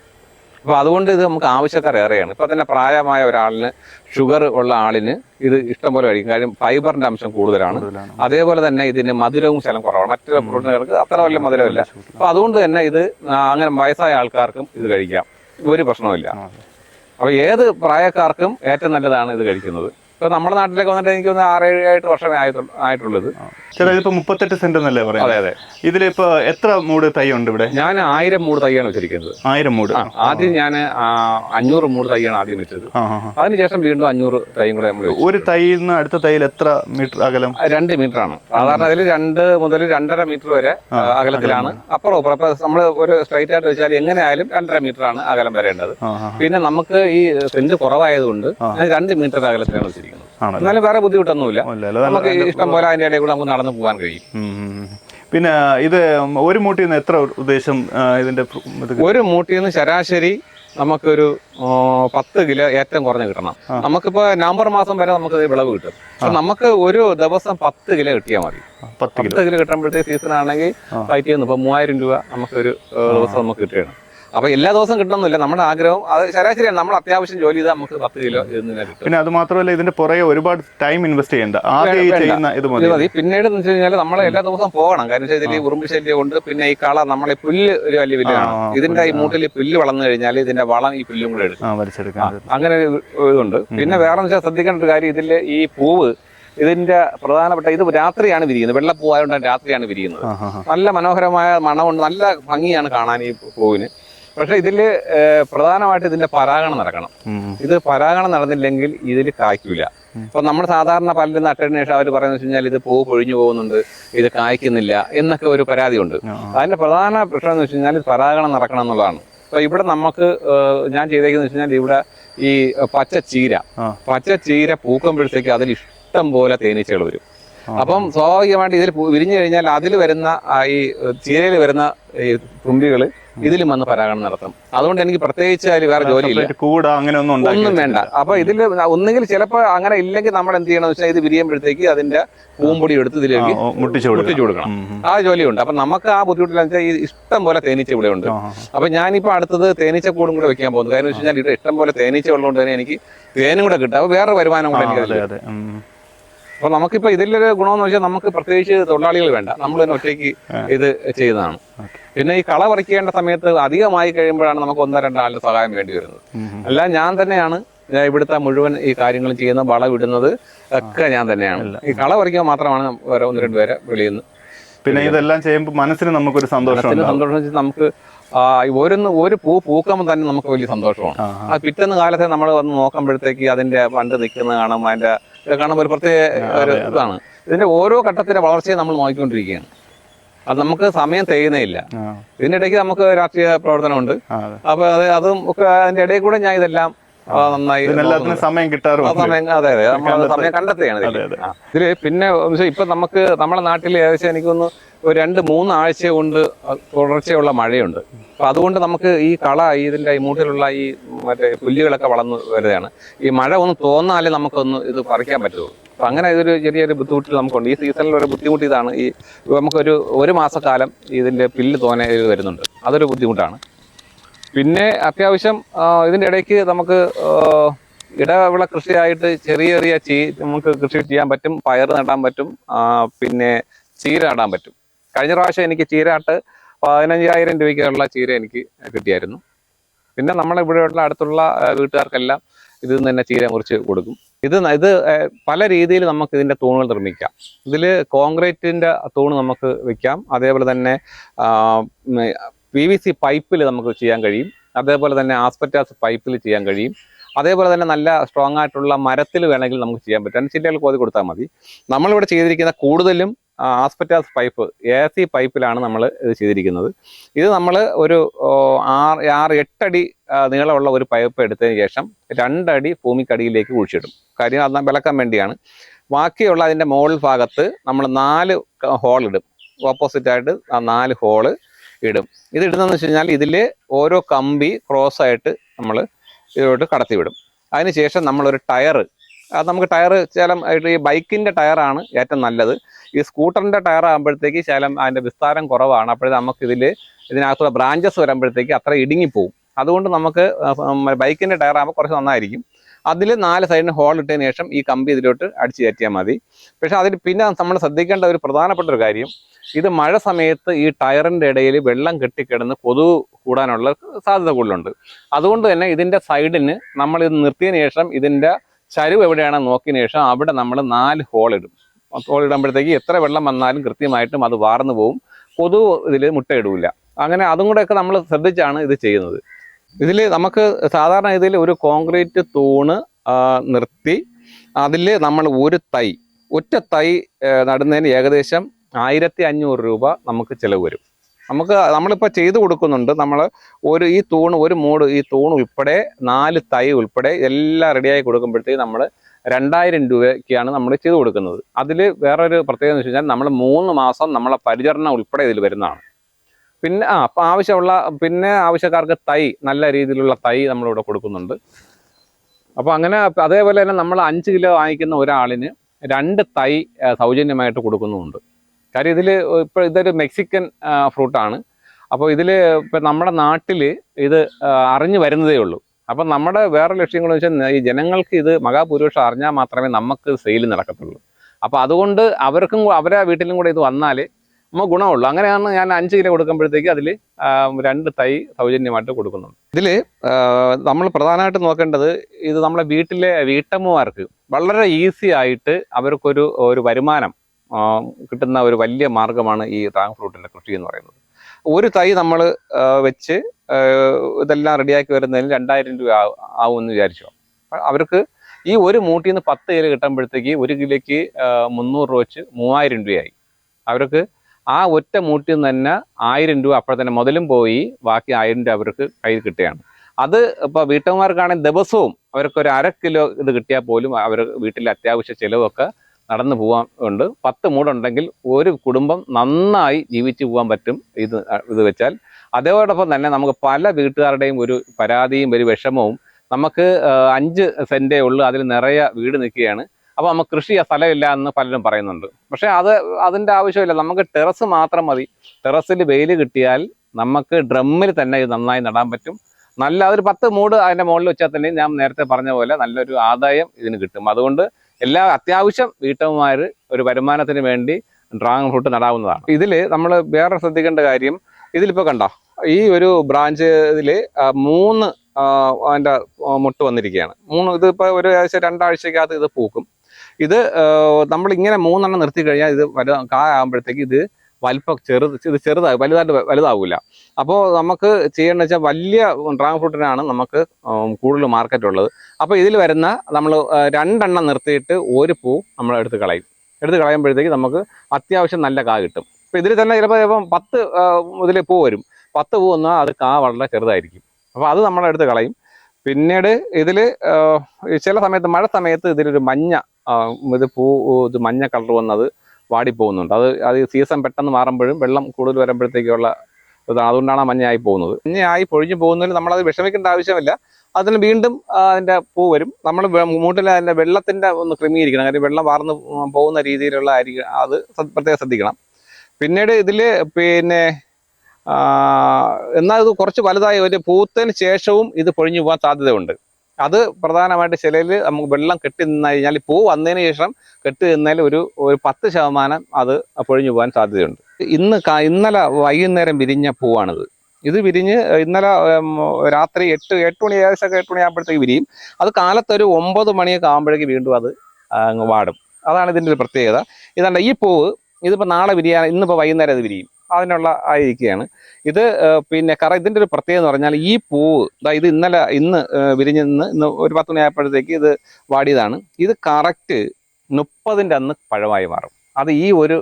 അപ്പൊ അതുകൊണ്ട് ഇത് നമുക്ക് ആവശ്യക്കാർ ഏറെയാണ്. ഇപ്പൊ തന്നെ പ്രായമായ ഒരാളിന് ഷുഗർ ഉള്ള ആളിന് ഇത് ഇഷ്ടംപോലെ കഴിക്കും. കാര്യം ഫൈബറിന്റെ അംശം കൂടുതലാണ്. അതേപോലെ തന്നെ ഇതിന് മധുരവും ശലം കുറവാണ്. മറ്റു പ്രോട്ടീനുകൾക്ക് അത്ര വലിയ മധുരമില്ല. അപ്പൊ അതുകൊണ്ട് തന്നെ ഇത് അങ്ങനെ വയസ്സായ ആൾക്കാർക്കും ഇത് കഴിക്കാം. ഒരു പ്രശ്നവുമില്ല. അപ്പോൾ അപ്പൊ ഏത് പ്രായക്കാർക്കും ഏറ്റവും നല്ലതാണ് ഇത് കഴിക്കുന്നത്? ഇപ്പൊ നമ്മുടെ നാട്ടിലേക്ക് വന്നിട്ട് എനിക്ക് ആറ് ആറേഴ് എട്ട് വർഷമേ ആയിട്ടു- ആയിട്ടുള്ളത്. ചേട്ടാ ഇതിപ്പോ മുപ്പത്തെട്ട് സെന്റ് എന്നല്ലേ പറയാം അതെ അതെ. ഇതിലിപ്പോ എത്ര മൂട് തൈ ഉണ്ട് ഇവിടെ? ഞാൻ ആയിരം മൂട് തൈയാണ് വെച്ചിരിക്കുന്നത്. ആയിരം മൂട്. ആദ്യം ഞാൻ അഞ്ഞൂറ് മൂട് തൈയാണ് ആദ്യം വെച്ചത്. അതിനുശേഷം വീണ്ടും അഞ്ഞൂറ് തൈ കൂടെ നമ്മൾ ഒരു തൈയിൽ നിന്ന് അടുത്ത തൈയിൽ എത്ര മീറ്റർ അകലം? രണ്ട് മീറ്റർ ആണ് സാധാരണ അതിൽ രണ്ട് മുതൽ രണ്ടര മീറ്റർ വരെ അകലത്തിലാണ്. അപ്പുറം അപ്പുറം. അപ്പൊ നമ്മൾ ഒരു സ്ട്രൈറ്റ് ആയിട്ട് വെച്ചാൽ എങ്ങനെയായാലും രണ്ടര മീറ്റർ ആണ് അകലം വരേണ്ടത്. പിന്നെ നമുക്ക് ഈ സെന്റ് കുറവായതുകൊണ്ട് രണ്ട് മീറ്റർ അകലത്തിലാണ് വെച്ചിരിക്കുന്നത്. ആണല്ലോ? എന്നാലും വേറെ ബുദ്ധിമുട്ടൊന്നുമില്ല. നമുക്ക് ഇഷ്ടം പോലെ അതിന്റെ ഇടയിൽ കൂടെ നമുക്ക് നടന്നു പോകാൻ കഴിയും. പിന്നെ ഇത് ഒരു മൂട്ടിൽ നിന്ന് എത്ര ഉദ്ദേശം ഇതിന്റെ ഒരു മൂട്ടിൽ നിന്ന് ശരാശരി നമുക്കൊരു പത്ത് കിലോ ഏറ്റവും കുറഞ്ഞ് കിട്ടണം. നമുക്കിപ്പോ നവംബർ മാസം വരെ നമുക്ക് വിളവ് കിട്ടും. പക്ഷെ നമുക്ക് ഒരു ദിവസം പത്ത് കിലോ കിട്ടിയാൽ മതി. പത്ത് കിലോ. കിട്ടുമ്പോഴത്തെ സീസൺ ആണെങ്കിൽ. ഫൈറ്റ് ചെയ്യുന്നു ഇപ്പൊ മൂവായിരം രൂപ നമുക്ക് ഒരു ദിവസം നമുക്ക് കിട്ടുകയാണ്. അപ്പൊ എല്ലാ ദിവസവും കിട്ടണമെന്നില്ല നമ്മുടെ ആഗ്രഹം അത് ശരാശരിയാണ്. നമ്മൾ അത്യാവശ്യം ജോലി ചെയ്താൽ നമുക്ക് പത്ത് കിലോ പിന്നെ അത് മാത്രമല്ല ഇതിന്റെ പുറകെ ഒരുപാട് ടൈം ഇൻവെസ്റ്റ് ചെയ്യേണ്ട. ആദ്യം ചെയ്യുന്ന ഇത് മതി. പിന്നീട് എന്ന് വെച്ച് കഴിഞ്ഞാൽ നമ്മൾ എല്ലാ ദിവസവും പോകണം. കാരണം വെച്ചാൽ ഇതിൽ ഈ ഉറുമ്പ് ശല്യം ഉണ്ട്. പിന്നെ ഈ കള നമ്മളെ പുല്ല് ഒരു വലിയ വില്ലാണ്. ഇതിന്റെ ഈ. മൂട്ടിൽ പുല്ല് വളർന്നു കഴിഞ്ഞാൽ ഇതിന്റെ വളം ഈ പുല്ലും കൂടെ എടുക്കും. അങ്ങനെ ഇതുണ്ട്. പിന്നെ വേറെ വെച്ചാൽ ശ്രദ്ധിക്കേണ്ട ഒരു കാര്യം ഇതിൽ ഈ പൂവ് ഇതിന്റെ പ്രധാനപ്പെട്ട ഇത് രാത്രിയാണ് വിരിയുന്നത്. വെള്ളപ്പൂവായതുകൊണ്ട് രാത്രിയാണ് വിരിയുന്നത്. നല്ല മനോഹരമായ മണമുണ്ട്. നല്ല ഭംഗിയാണ് കാണാൻ ഈ പൂവിന്. പക്ഷെ ഇതിൽ പ്രധാനമായിട്ട് ഇതിന്റെ പരാഗണം നടക്കണം. ഇത് പരാഗണം നടന്നില്ലെങ്കിൽ ഇതിൽ കായ്ക്കൂല. അപ്പൊ നമ്മൾ സാധാരണ പല്ലിൽ നട്ടതിന് ശേഷം അവർ പറയുന്നത് വെച്ച് കഴിഞ്ഞാൽ ഇത് പൂ പൊഴിഞ്ഞു പോകുന്നുണ്ട് ഇത് കായ്ക്കുന്നില്ല എന്നൊക്കെ ഒരു പരാതിയുണ്ട്. അതിന്റെ പ്രധാന പ്രശ്നം എന്ന് വെച്ച് കഴിഞ്ഞാൽ പരാഗണം നടക്കണം എന്നുള്ളതാണ്. അപ്പൊ ഇവിടെ നമുക്ക് ഞാൻ ചെയ്തേക്കുന്നത് വെച്ച് കഴിഞ്ഞാൽ ഇവിടെ ഈ പച്ച ചീര പച്ച ചീര പൂക്കുമ്പോഴത്തേക്ക് അതിൽ ഇഷ്ടം പോലെ തേനീച്ചകൾ വരും. അപ്പം സ്വാഭാവികമായിട്ട് ഇതിൽ വിരിഞ്ഞു കഴിഞ്ഞാൽ അതിൽ വരുന്ന ഈ ചീരയിൽ വരുന്ന ഈ തുമ്പികൾ ഇതിലും വന്ന് പരാഗണം നടത്തും. അതുകൊണ്ട് എനിക്ക് പ്രത്യേകിച്ച് അതിൽ വേറെ ജോലിയില്ല കൂട അങ്ങനെ ഒന്നും ഒന്നും വേണ്ട. അപ്പൊ ഇതിൽ ഒന്നുകിൽ ചിലപ്പോൾ അങ്ങനെ ഇല്ലെങ്കിൽ നമ്മൾ എന്ത് ചെയ്യണം വെച്ചാൽ ഇത് വിരിയുമ്പോഴത്തേക്ക് അതിന്റെ പൂമ്പൊടി എടുത്ത് ഇതിലേക്ക് മുട്ടിച്ചു കൊടുക്കണം. ആ ജോലിയുണ്ട്. അപ്പൊ നമുക്ക് ആ ബുദ്ധിമുട്ടില്ല വെച്ചാൽ ഈ ഇഷ്ടം പോലെ തേനീച്ച ഇവിടെ ഉണ്ട്. അപ്പൊ ഞാനിപ്പോ അടുത്തത് തേനീച്ച കൂടും കൂടെ വെക്കാൻ പോകുന്നു. കാരണം വെച്ച് കഴിഞ്ഞാൽ ഇവിടെ ഇഷ്ടം പോലെ തേനീച്ച ഉള്ളതുകൊണ്ട് തന്നെ എനിക്ക് തേനും കൂടെ കിട്ടും. അപ്പൊ വേറെ വരുമാനം കൂടെ എനിക്ക്. അപ്പൊ നമുക്കിപ്പോ ഇതിലൊരു ഗുണമെന്ന് വെച്ചാൽ നമുക്ക് പ്രത്യേകിച്ച് തൊഴിലാളികൾ വേണ്ട. നമ്മൾ തന്നെ ഒറ്റയ്ക്ക് ഇത് ചെയ്യുന്നതാണ് പിന്നെ ഈ കള പറിക്കേണ്ട സമയത്ത് അധികമായി കഴിയുമ്പോഴാണ് നമുക്ക് ഒന്നോ രണ്ടോ ആളുടെ സഹായം വേണ്ടി വരുന്നത്. അല്ല ഞാൻ തന്നെയാണ് ഞാൻ ഇവിടുത്തെ മുഴുവൻ ഈ കാര്യങ്ങൾ ചെയ്യുന്ന വളവിടുന്നത് ഒക്കെ ഞാൻ തന്നെയാണ്. ഈ കള പറിക്കുമ്പോൾ മാത്രമാണ് ഓരോ ഒന്ന് രണ്ട് പേരെ വെളിയിൽ പിന്നെ ഇതെല്ലാം ചെയ്യുമ്പോൾ മനസ്സിന് നമുക്കൊരു സന്തോഷം സന്തോഷം നമുക്ക് ഓരോന്ന് ഒരു പൂ പൂക്കുമ്പോൾ തന്നെ നമുക്ക് വലിയ സന്തോഷമാണ്. ആ, പിറ്റേന്ന് കാലത്തെ നമ്മൾ വന്ന് നോക്കുമ്പോഴത്തേക്ക് അതിന്റെ പണ്ട് നിൽക്കുന്ന കാണും അതിന്റെ കാണുമ്പോൾ ഒരു പ്രത്യേക ഒരു. ഇതാണ്. ഇതിന്റെ ഓരോ ഘട്ടത്തിന്റെ വളർച്ചയെ നമ്മൾ നോക്കിക്കൊണ്ടിരിക്കുകയാണ്. അത് നമുക്ക് സമയം തികയുന്നേയില്ല. ഇതിന്റെ ഇടയ്ക്ക് നമുക്ക് രാഷ്ട്രീയ പ്രവർത്തനമുണ്ട്. അപ്പൊ അത് അതും ഒക്കെ അതിന്റെ ഇടയിൽ കൂടെ ഞാൻ ഇതെല്ലാം നന്നായി സമയം കിട്ടാറുണ്ട്. സമയം അതെ അതെ. നമ്മൾ സമയം കണ്ടെത്തുകയാണ് ഇതിൽ. പിന്നെ ഇപ്പൊ നമുക്ക് നമ്മുടെ നാട്ടിൽ ഏകദേശം എനിക്കൊന്ന് ഒരു രണ്ട് മൂന്നാഴ്ച കൊണ്ട് തുടർച്ചയുള്ള മഴയുണ്ട്. അപ്പൊ അതുകൊണ്ട് നമുക്ക് ഈ കള ഇതിന്റെ ഈ മൂട്ടിലുള്ള ഈ മറ്റേ പുല്ലുകളൊക്കെ വളർന്നു വരുകയാണ് ഈ മഴ ഒന്ന് തോന്നാലേ നമുക്കൊന്ന് ഇത് പറിക്കാൻ പറ്റുള്ളൂ അപ്പൊ അങ്ങനെ ഇതൊരു ചെറിയൊരു ബുദ്ധിമുട്ടിൽ നമുക്കുണ്ട്. ഈ സീസണിൽ ഒരു ബുദ്ധിമുട്ട് ഇതാണ്. ഈ നമുക്കൊരു ഒരു മാസക്കാലം ഇതിന്റെ പില്ല് തോനെ ഇത് വരുന്നുണ്ട്. അതൊരു ബുദ്ധിമുട്ടാണ്. പിന്നെ അത്യാവശ്യം ഇതിന്റെ ഇടയ്ക്ക് നമുക്ക് ഇടവിള കൃഷിയായിട്ട് ചെറിയ ചെറിയ ചീ നമുക്ക് കൃഷി ചെയ്യാൻ പറ്റും. പയർ നടാൻ പറ്റും. പിന്നെ ചീര നടാൻ പറ്റും. കഴിഞ്ഞ പ്രാവശ്യം എനിക്ക് ചീരാട്ട് പതിനഞ്ചായിരം രൂപയ്ക്കുള്ള ചീര എനിക്ക് കിട്ടിയായിരുന്നു. പിന്നെ നമ്മളെ ഇവിടെയുള്ള അടുത്തുള്ള വീട്ടുകാർക്കെല്ലാം നിന്ന് തന്നെ ചീര മുറിച്ച് കൊടുക്കും. ഇത് ഇത് പല രീതിയിൽ നമുക്ക് ഇതിന്റെ തൂണുകൾ നിർമ്മിക്കാം. ഇതിൽ കോൺക്രീറ്റിന്റെ തൂണ് നമുക്ക് വെക്കാം. അതേപോലെ തന്നെ പി വി സി പൈപ്പിൽ നമുക്ക് ചെയ്യാൻ കഴിയും. അതേപോലെ തന്നെ ആസ്പെറ്റാസ് പൈപ്പിൽ ചെയ്യാൻ കഴിയും. അതേപോലെ തന്നെ നല്ല സ്ട്രോങ് ആയിട്ടുള്ള മരത്തിൽ വേണമെങ്കിൽ നമുക്ക് ചെയ്യാൻ പറ്റും. അനുസരിച്ച് കോതി കൊടുത്താൽ മതി. നമ്മളിവിടെ ചെയ്തിരിക്കുന്ന കൂടുതലും ആസ്പെറ്റാസ് പൈപ്പ് എ സി പൈപ്പിലാണ് നമ്മൾ ഇത് ചെയ്തിരിക്കുന്നത്. ഇത് നമ്മൾ ഒരു ആറ് ആറ് എട്ടടി നീളമുള്ള ഒരു പൈപ്പ് എടുത്തതിന് ശേഷം രണ്ടടി ഭൂമിക്കടിയിലേക്ക് കുഴിച്ചിടും. കാര്യം അത് വിളക്കാൻ വേണ്ടിയാണ്. ബാക്കിയുള്ള അതിന്റെ മോൾ ഭാഗത്ത് നമ്മൾ നാല് ഹോൾ ഇടും. ഓപ്പോസിറ്റ് ആയിട്ട് ആ നാല് ഹോൾ ഇടും. ഇത് ഇടുന്നതെന്ന് വെച്ച് കഴിഞ്ഞാൽ ഇതിൽ ഓരോ കമ്പി ക്രോസ് ആയിട്ട് നമ്മൾ ഇതിലോട്ട് കടത്തിവിടും. അതിനുശേഷം നമ്മളൊരു ടയർ അത് നമുക്ക് ടയർ ശകലം ഈ ബൈക്കിന്റെ ടയറാണ് ഏറ്റവും നല്ലത്. ഈ സ്കൂട്ടറിന്റെ ടയർ ആകുമ്പോഴത്തേക്ക് ശകലം അതിന്റെ വിസ്താരം കുറവാണ്. അപ്പോഴേ നമുക്കിതിൽ ഇതിനകത്തുള്ള ബ്രാഞ്ചസ് വരുമ്പോഴത്തേക്ക് അത്ര ഇടുങ്ങിപ്പോവും. അതുകൊണ്ട് നമുക്ക് ബൈക്കിന്റെ ടയർ ആകുമ്പോൾ കുറച്ച് നന്നായിരിക്കും. അതിൽ നാല് സൈഡിന് ഹോൾ ഇട്ടതിന് ശേഷം ഈ കമ്പി ഇതിലോട്ട് അടിച്ചു കയറ്റിയാൽ മതി. പക്ഷേ അതിൽ പിന്നെ നമ്മൾ ശ്രദ്ധിക്കേണ്ട ഒരു പ്രധാനപ്പെട്ട ഒരു കാര്യം ഇത് മഴ സമയത്ത് ഈ ടയറിന്റെ ഇടയിൽ വെള്ളം കെട്ടിക്കിടന്ന് കൊതു കൂടാനുള്ള സാധ്യത കൂടുതലുണ്ട്. അതുകൊണ്ട് തന്നെ ഇതിന്റെ സൈഡിന് നമ്മൾ ഇത് നിർത്തിയതിന് ശേഷം ഇതിന്റെ ചരിവ് എവിടെയാണെന്ന് നോക്കിയതിന് ശേഷം അവിടെ നമ്മൾ നാല് ഹോൾ ഇടുമ്പോഴത്തേക്ക് എത്ര വെള്ളം വന്നാലും കൃത്യമായിട്ടും അത് വാർന്നു പോകും കൊതു ഇതിൽ മുട്ടയിടൂല അങ്ങനെ അതും കൂടെയൊക്കെ നമ്മൾ ശ്രദ്ധിച്ചാണ് ഇത് ചെയ്യുന്നത്. ഇതിൽ നമുക്ക് സാധാരണ ഇതിൽ ഒരു കോൺക്രീറ്റ് തൂണ് നിർത്തി അതിൽ നമ്മൾ ഒരു തൈ ഒറ്റ തൈ നടുന്നതിന് ഏകദേശം ആയിരത്തി അഞ്ഞൂറ് രൂപ നമുക്ക് ചിലവ് വരും. നമുക്ക് നമ്മളിപ്പോൾ ചെയ്തു കൊടുക്കുന്നുണ്ട്. നമ്മൾ ഒരു ഈ തൂണ് ഒരു മൂട് ഈ തൂൺ ഉൾപ്പെടെ നാല് തൈ ഉൾപ്പെടെ എല്ലാം റെഡിയായി കൊടുക്കുമ്പോഴത്തേക്ക് നമ്മൾ രണ്ടായിരം രൂപയ്ക്കാണ് നമ്മൾ ചെയ്തു കൊടുക്കുന്നത്. അതിൽ വേറൊരു പ്രത്യേകത എന്ന് വെച്ച് കഴിഞ്ഞാൽ നമ്മൾ മൂന്ന് മാസം നമ്മളെ പരിചരണം ഉൾപ്പെടെ ഇതിൽ വരുന്നതാണ്. പിന്നെ ആ അപ്പം ആവശ്യമുള്ള പിന്നെ ആവശ്യക്കാർക്ക് തൈ നല്ല രീതിയിലുള്ള തൈ നമ്മളിവിടെ കൊടുക്കുന്നുണ്ട്. അപ്പോൾ അങ്ങനെ അതേപോലെ തന്നെ നമ്മൾ അഞ്ച് കിലോ വാങ്ങിക്കുന്ന ഒരാളിന് രണ്ട് തൈ സൗജന്യമായിട്ട് കൊടുക്കുന്നുമുണ്ട്. കാര്യം ഇതിൽ ഇപ്പോൾ ഇതൊരു മെക്സിക്കൻ ഫ്രൂട്ടാണ്. അപ്പോൾ ഇതിൽ ഇപ്പം നമ്മുടെ നാട്ടിൽ ഇത് അറിഞ്ഞു വരുന്നതേ ഉള്ളൂ. അപ്പം നമ്മുടെ വേറെ ലക്ഷ്യങ്ങൾ വെച്ചാൽ ഈ ജനങ്ങൾക്ക് ഇത് മഹാഭൂരിപക്ഷം അറിഞ്ഞാൽ മാത്രമേ നമുക്ക് സെയിൽ നടക്കത്തുള്ളൂ. അപ്പോൾ അതുകൊണ്ട് അവർക്കും അവരെ വീട്ടിലും കൂടെ ഇത് വന്നാൽ നമുക്ക് ഗുണമുള്ളൂ. അങ്ങനെയാണ് ഞാൻ അഞ്ച് കിലോ കൊടുക്കുമ്പോഴത്തേക്ക് അതിൽ രണ്ട് തൈ സൗജന്യമായിട്ട് കൊടുക്കുന്നുണ്ട്. ഇതിൽ നമ്മൾ പ്രധാനമായിട്ട് നോക്കേണ്ടത് ഇത് നമ്മളെ വീട്ടിലെ വീട്ടമ്മമാർക്ക് വളരെ ഈസി ആയിട്ട് അവർക്കൊരു ഒരു വരുമാനം കിട്ടുന്ന ഒരു വലിയ മാർഗമാണ് ഈ ഡ്രാഗൺ ഫ്രൂട്ടിന്റെ കൃഷി എന്ന് പറയുന്നത്. ഒരു തൈ നമ്മൾ വെച്ച് ഇതെല്ലാം റെഡിയാക്കി വരുന്നതിന് രണ്ടായിരം രൂപ ആവും ആവുമെന്ന് വിചാരിച്ചോ. അവർക്ക് ഈ ഒരു മൂട്ടിൽ നിന്ന് പത്ത് കിലോ കിട്ടുമ്പോഴത്തേക്ക് ഒരു കിലോയ്ക്ക് മുന്നൂറ് രൂപ വെച്ച് മൂവായിരം രൂപയായി. അവർക്ക് ആ ഒറ്റ മൂട്ടിൽ നിന്ന് തന്നെ ആയിരം രൂപ അപ്പോൾ തന്നെ മുതലും പോയി ബാക്കി ആയിരം രൂപ അവർക്ക് കയ്യിൽ കിട്ടുകയാണ്. അത് ഇപ്പോൾ വീട്ടമ്മമാർക്കാണെങ്കിൽ ദിവസവും അവർക്ക് ഒരു അര കിലോ ഇത് കിട്ടിയാൽ പോലും അവർ വീട്ടിലെ അത്യാവശ്യ ചിലവൊക്കെ നടന്നു പോകാൻ ഉണ്ട്. പത്ത് മൂടുണ്ടെങ്കിൽ ഒരു കുടുംബം നന്നായി ജീവിച്ചു പോകാൻ പറ്റും. ഇത് ഇത് വെച്ചാൽ അതോടൊപ്പം തന്നെ നമുക്ക് പല വീട്ടുകാരുടെയും ഒരു പരാതിയും ഒരു വിഷമവും നമുക്ക് അഞ്ച് സെന്റേ ഉള്ളൂ. അതിൽ നിറയെ വീട് നിൽക്കുകയാണ്. അപ്പോൾ നമുക്ക് കൃഷി സ്ഥലമില്ല എന്ന് പലരും പറയുന്നുണ്ട്. പക്ഷേ അത് അതിന്റെ ആവശ്യമില്ല. നമുക്ക് ടെറസ് മാത്രം മതി. ടെറസിൽ വെയിൽ കിട്ടിയാൽ നമുക്ക് ഡ്രമ്മിൽ തന്നെ ഇത് നന്നായി നടാൻ പറ്റും. നല്ല ഒരു പത്ത് മൂട് അതിന്റെ മുകളിൽ വെച്ചാൽ തന്നെ ഞാൻ നേരത്തെ പറഞ്ഞ പോലെ നല്ലൊരു ആദായം ഇതിന് കിട്ടും. അതുകൊണ്ട് എല്ലാ അത്യാവശ്യം വീട്ടമ്മമാർ ഒരു വരുമാനത്തിന് വേണ്ടി ഡ്രാഗൺ ഫ്രൂട്ട് നടാവുന്നതാണ്. ഇതിൽ നമ്മൾ വേറെ ശ്രദ്ധിക്കേണ്ട കാര്യം ഇതിലിപ്പോൾ കണ്ടോ ഈ ഒരു ബ്രാഞ്ച് ഇതിൽ മൂന്ന് അതിന്റെ മുട്ട് വന്നിരിക്കുകയാണ്. മൂന്ന് ഇതിപ്പോൾ ഒരു ഏകദേശം രണ്ടാഴ്ചക്കകത്ത് ഇത് പൂക്കും. ഇത് നമ്മൾ ഇങ്ങനെ മൂന്നെണ്ണം നിർത്തി കഴിഞ്ഞാൽ ഇത് കായ ആകുമ്പോഴത്തേക്ക് ഇത് വലിപ്പം ചെറുത് ഇത് ചെറുതാകും വലുതായിട്ട് വലുതാവില്ല അപ്പോൾ നമുക്ക് ചെയ്യേണ്ടത് വെച്ചാൽ വലിയ ഡ്രാഗൺ ഫ്രൂട്ടിനാണ് നമുക്ക് കൂടുതൽ മാർക്കറ്റ് ഉള്ളത് അപ്പോൾ ഇതിൽ വരുന്ന നമ്മൾ രണ്ടെണ്ണം നിർത്തിയിട്ട് ഒരു പൂ നമ്മൾ എടുത്ത് കളയും. എടുത്ത് കളയുമ്പോഴത്തേക്ക് നമുക്ക് അത്യാവശ്യം നല്ല കാ കിട്ടും. അപ്പോൾ ഇതിൽ തന്നെ ചിലപ്പോൾ ചിലപ്പം പത്ത് ഇതിൽ പൂ വരും. പത്ത് പൂ വന്നാൽ അത് കാ വളരെ ചെറുതായിരിക്കും. അപ്പോൾ അത് നമ്മളെടുത്ത് കളയും. പിന്നീട് ഇതിൽ ചില സമയത്ത് മഴ സമയത്ത് ഇതിലൊരു മഞ്ഞ ഇത് പൂ ഇത് മഞ്ഞ കളർ വന്നത് വാടിപ്പോകുന്നുണ്ട്. അത് അത് സീസൺ പെട്ടെന്ന് മാറുമ്പോഴും വെള്ളം കൂടുതൽ വരുമ്പോഴത്തേക്കുള്ള അതുകൊണ്ടാണ് ആ മഞ്ഞയായി പോകുന്നത്. മഞ്ഞയായി പൊഴിഞ്ഞു പോകുന്നതിൽ നമ്മളത് വിഷമിക്കേണ്ട ആവശ്യമില്ല. അതിന് വീണ്ടും അതിന്റെ പൂ വരും. നമ്മൾ മൂട്ടിൽ അതിന്റെ വെള്ളത്തിന്റെ ഒന്ന് ക്രമീകരിക്കണം. കാര്യം വെള്ളം വാർന്ന് പോകുന്ന രീതിയിലുള്ള അരി അത് പ്രത്യേകം ശ്രദ്ധിക്കണം. പിന്നീട് ഇതിൽ പിന്നെ എന്നാൽ ഇത് കുറച്ച് വലുതായി ഒരു പൂത്തതിന് ശേഷവും ഇത് പൊഴിഞ്ഞു പോകാൻ സാധ്യതയുണ്ട്. അത് പ്രധാനമായിട്ട് ചിലയിൽ നമുക്ക് വെള്ളം കെട്ടി നിന്ന് കഴിഞ്ഞാൽ പൂ വന്നതിന് ശേഷം കെട്ടി നിന്നാൽ ഒരു ഒരു പത്ത് ശതമാനം അത് പൊഴിഞ്ഞു പോകാൻ സാധ്യതയുണ്ട്. ഇന്ന് ഇന്നലെ വൈകുന്നേരം വിരിഞ്ഞ പൂവാണിത്. ഇത് വിരിഞ്ഞ് ഇന്നലെ രാത്രി എട്ട് എട്ട് മണി ഏകദേശം എട്ട് മണി ആകുമ്പോഴത്തേക്ക് വിരിയും. അത് കാലത്തൊരു ഒമ്പത് മണിയൊക്കെ ആകുമ്പോഴേക്ക് വീണ്ടും അത് അങ്ങ് വാടും. അതാണ് ഇതിന്റെ ഒരു പ്രത്യേകത. ഇതാണ്ട് ഈ പൂവ് ഇതിപ്പോൾ നാളെ വിരിയാൻ ഇന്നിപ്പോൾ വൈകുന്നേരം അത് വിരിയും. അതിനുള്ള ആയിരിക്കുകയാണ്. ഇത് പിന്നെ കറ ഇതിന്റെ ഒരു പ്രത്യേകത എന്ന് പറഞ്ഞാൽ ഈ പൂവ് ഇത് ഇന്നലെ ഇന്ന് വിരിഞ്ഞ് നിന്ന് ഇന്ന് ഒരു പത്ത് മണി ആയപ്പോഴത്തേക്ക് ഇത് വാടിയതാണ്. ഇത് കറക്റ്റ് മുപ്പതിന്റെ അന്ന് പഴമായി മാറും. അത് ഈ ഒരു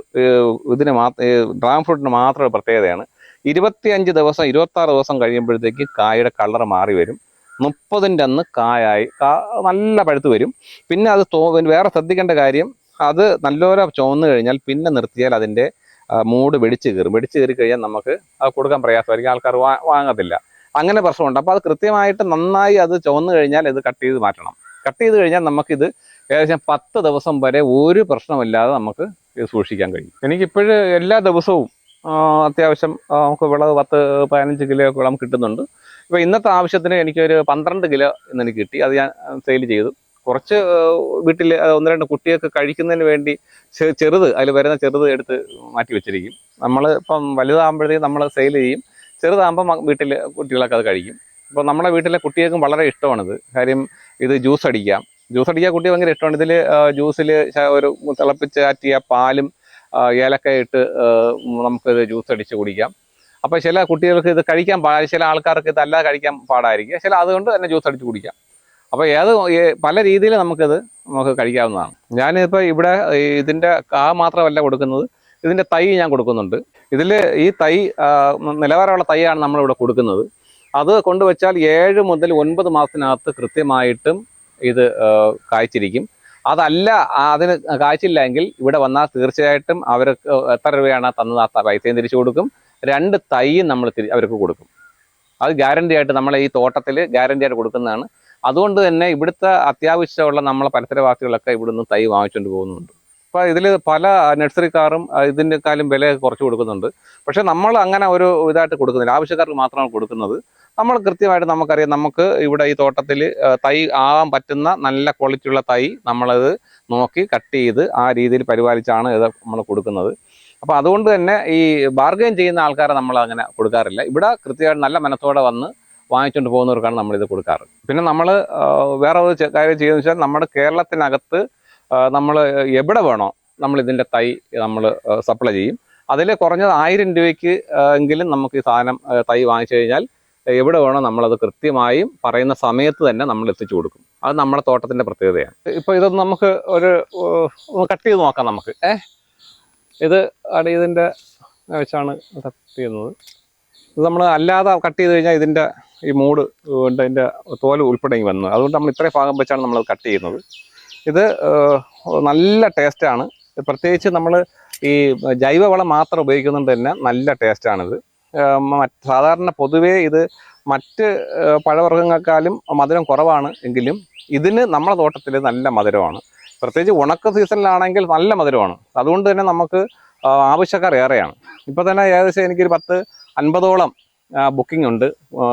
ഇതിന് മാത്രം ഡ്രാഗൺ ഫ്രൂട്ടിന് മാത്രം പ്രത്യേകതയാണ്. ഇരുപത്തിയഞ്ച് ദിവസം ഇരുപത്തി ആറ് ദിവസം കഴിയുമ്പോഴത്തേക്ക് കായുടെ കളർ മാറി വരും. മുപ്പതിന്റെ അന്ന് കായായി കാ നല്ല പഴുത്ത് വരും. പിന്നെ അത് തോ വേറെ ശ്രദ്ധിക്കേണ്ട കാര്യം അത് നല്ലപോലെ ചുവന്നു കഴിഞ്ഞാൽ പിന്നെ നിർത്തിയാൽ അതിന്റെ മൂട് വെടിച്ച് കയറും. വെടിച്ച് കയറി കഴിഞ്ഞാൽ നമുക്ക് അത് കൊടുക്കാൻ പ്രയാസമായിരിക്കും. ആൾക്കാർ വാങ്ങത്തില്ല. അങ്ങനെ പ്രശ്നമുണ്ട്. അപ്പോൾ അത് കൃത്യമായിട്ട് നന്നായി അത് ചുവന്നു കഴിഞ്ഞാൽ ഇത് കട്ട് ചെയ്ത് മാറ്റണം. കട്ട് ചെയ്ത് കഴിഞ്ഞാൽ നമുക്കിത് ഏകദേശം പത്ത് ദിവസം വരെ ഒരു പ്രശ്നമില്ലാതെ നമുക്ക് ഇത് സൂക്ഷിക്കാൻ കഴിയും. എനിക്കിപ്പോഴ് എല്ലാ ദിവസവും അത്യാവശ്യം നമുക്ക് വിളവ് പത്ത് പതിനഞ്ച് കിലോ വളം കിട്ടുന്നുണ്ട്. ഇപ്പോൾ ഇന്നത്തെ ആവശ്യത്തിന് എനിക്കൊരു പന്ത്രണ്ട് കിലോ ഇന്ന് എനിക്ക് കിട്ടി. അത് ഞാൻ സെയിൽ ചെയ്തു. കുറച്ച് വീട്ടിൽ ഒന്ന് രണ്ട് കുട്ടികൾക്ക് കഴിക്കുന്നതിന് വേണ്ടി ചെറുത് അതിൽ വരുന്ന ചെറുത് എടുത്ത് മാറ്റി വെച്ചിരിക്കും. നമ്മൾ ഇപ്പം വലുതാകുമ്പോഴത്തേക്കും നമ്മൾ സെയിൽ ചെയ്യും. ചെറുതാകുമ്പോൾ വീട്ടിൽ കുട്ടികളൊക്കെ അത് കഴിക്കും. അപ്പോൾ നമ്മുടെ വീട്ടിലെ കുട്ടികൾക്കും വളരെ ഇഷ്ടമാണിത്. കാര്യം ഇത് ജ്യൂസ് അടിക്കാം. ജ്യൂസ് അടിക്കാൻ കുട്ടി ഭയങ്കര ഇഷ്ടമാണ്. ഇതിൽ ജ്യൂസിൽ ഒരു തിളപ്പിച്ച് ആറ്റിയ പാലും ഏലക്ക ഇട്ട് നമുക്കിത് ജ്യൂസ് അടിച്ച് കുടിക്കാം. അപ്പോൾ ചില കുട്ടികൾക്ക് ഇത് കഴിക്കാൻ പാടില്ല ചില ആൾക്കാർക്ക് ഇതല്ലാതെ കഴിക്കാൻ പാടായിരിക്കും. ചില അതുകൊണ്ട് തന്നെ ജ്യൂസ് അടിച്ച് കുടിക്കാം. അപ്പോൾ ഏത് പല രീതിയിൽ നമുക്കിത് നമുക്ക് കഴിക്കാവുന്നതാണ്. ഞാനിപ്പോൾ ഇവിടെ ഇതിന്റെ കാ മാത്രമല്ല കൊടുക്കുന്നത് ഇതിന്റെ തൈ ഞാൻ കൊടുക്കുന്നുണ്ട്. ഇതിൽ ഈ തൈ നിലവാരമുള്ള തൈയാണ് നമ്മളിവിടെ കൊടുക്കുന്നത്. അത് കൊണ്ടുവച്ചാൽ ഏഴ് മുതൽ ഒൻപത് മാസത്തിനകത്ത് കൃത്യമായിട്ടും ഇത് കായ്ച്ചിരിക്കും. അതല്ല അതിന് കായ്ച്ചില്ലെങ്കിൽ ഇവിടെ വന്നാൽ തീർച്ചയായിട്ടും അവർക്ക് എത്ര രൂപയാണ് തന്നത് ആ പൈസയും തിരിച്ചു കൊടുക്കും. രണ്ട് തൈയും നമ്മൾ അവർക്ക് കൊടുക്കും. അത് ഗ്യാരണ്ടി ആയിട്ട് നമ്മളെ ഈ തോട്ടത്തിൽ ഗ്യാരണ്ടി ആയിട്ട് കൊടുക്കുന്നതാണ്. അതുകൊണ്ട് തന്നെ ഇവിടുത്തെ അത്യാവശ്യമുള്ള നമ്മളെ പരിസരവാസികളൊക്കെ ഇവിടുന്ന് തൈ വാങ്ങിച്ചുകൊണ്ട് പോകുന്നുണ്ട്. അപ്പോൾ ഇതിൽ പല നഴ്സറിക്കാരും ഇതിന്റെക്കാളും വില കുറച്ച് കൊടുക്കുന്നുണ്ട്. പക്ഷേ നമ്മൾ അങ്ങനെ ഒരു ഇതായിട്ട് കൊടുക്കുന്നില്ല. ആവശ്യക്കാർക്ക് മാത്രമാണ് കൊടുക്കുന്നത്. നമ്മൾ കൃത്യമായിട്ട് നമുക്കറിയാം നമുക്ക് ഇവിടെ ഈ തോട്ടത്തിൽ തൈ ആവാൻ പറ്റുന്ന നല്ല ക്വാളിറ്റിയുള്ള തൈ നമ്മളത് നോക്കി കട്ട് ചെയ്ത് ആ രീതിയിൽ പരിപാലിച്ചാണ് ഇത് നമ്മൾ കൊടുക്കുന്നത്. അപ്പോൾ അതുകൊണ്ട് തന്നെ ഈ ബാർഗെയിൻ ചെയ്യുന്ന ആൾക്കാരെ നമ്മൾ അങ്ങനെ കൊടുക്കാറില്ല. ഇവിടെ കൃത്യമായിട്ട് നല്ല മനസ്സോടെ വന്ന് വാങ്ങിച്ചുകൊണ്ട് പോകുന്നവർക്കാണ് നമ്മളിത് കൊടുക്കാറ്. പിന്നെ നമ്മൾ വേറെ ഒരു കാര്യം ചെയ്യുന്നത് വെച്ചാൽ നമ്മുടെ കേരളത്തിനകത്ത് നമ്മൾ എവിടെ വേണോ നമ്മൾ ഇതിന്റെ തൈ നമ്മൾ സപ്ലൈ ചെയ്യും. അതിൽ കുറഞ്ഞത് ആയിരം രൂപയ്ക്ക് എങ്കിലും നമുക്ക് ഈ സാധനം തൈ വാങ്ങിച്ചു കഴിഞ്ഞാൽ എവിടെ വേണോ നമ്മളത് കൃത്യമായും പറയുന്ന സമയത്ത് തന്നെ നമ്മൾ എത്തിച്ചു കൊടുക്കും. അത് നമ്മുടെ തോട്ടത്തിന്റെ പ്രത്യേകതയാണ്. ഇപ്പോൾ ഇതൊന്ന് നമുക്ക് ഒരു കട്ട് ചെയ്ത് നോക്കാം നമുക്ക്. ഏ? ഇത് ആണ് ഇതിന്റെ വെച്ചാണ് കട്ട് ചെയ്യുന്നത്. നമ്മൾ അല്ലാതെ കട്ട് ചെയ്ത് കഴിഞ്ഞാൽ ഇതിന്റെ ഈ മൂട് അതിന്റെ തോൽ ഉൾപ്പെടെ വന്നത് വന്നു. അതുകൊണ്ട് നമ്മൾ ഇത്രയും ഭാഗം വെച്ചാണ് നമ്മൾ കട്ട് ചെയ്യുന്നത്. ഇത് നല്ല ടേസ്റ്റാണ് പ്രത്യേകിച്ച് നമ്മൾ ഈ ജൈവവളം മാത്രം ഉപയോഗിക്കുന്നുണ്ട് തന്നെ നല്ല ടേസ്റ്റാണിത് മറ്റ് സാധാരണ പൊതുവേ ഇത് മറ്റ് പഴവർഗങ്ങൾക്കാലും മധുരം കുറവാണ് എങ്കിലും ഇതിന് നമ്മുടെ തോട്ടത്തിൽ നല്ല മധുരമാണ്. പ്രത്യേകിച്ച് ഉണക്ക സീസണിലാണെങ്കിൽ നല്ല മധുരമാണ്. അതുകൊണ്ട് തന്നെ നമുക്ക് ആവശ്യക്കാർ ഏറെയാണ്. ഇപ്പോൾ തന്നെ ഏകദേശം എനിക്കൊരു പത്ത് അൻപതോളം ബുക്കിംഗ് ഉണ്ട്.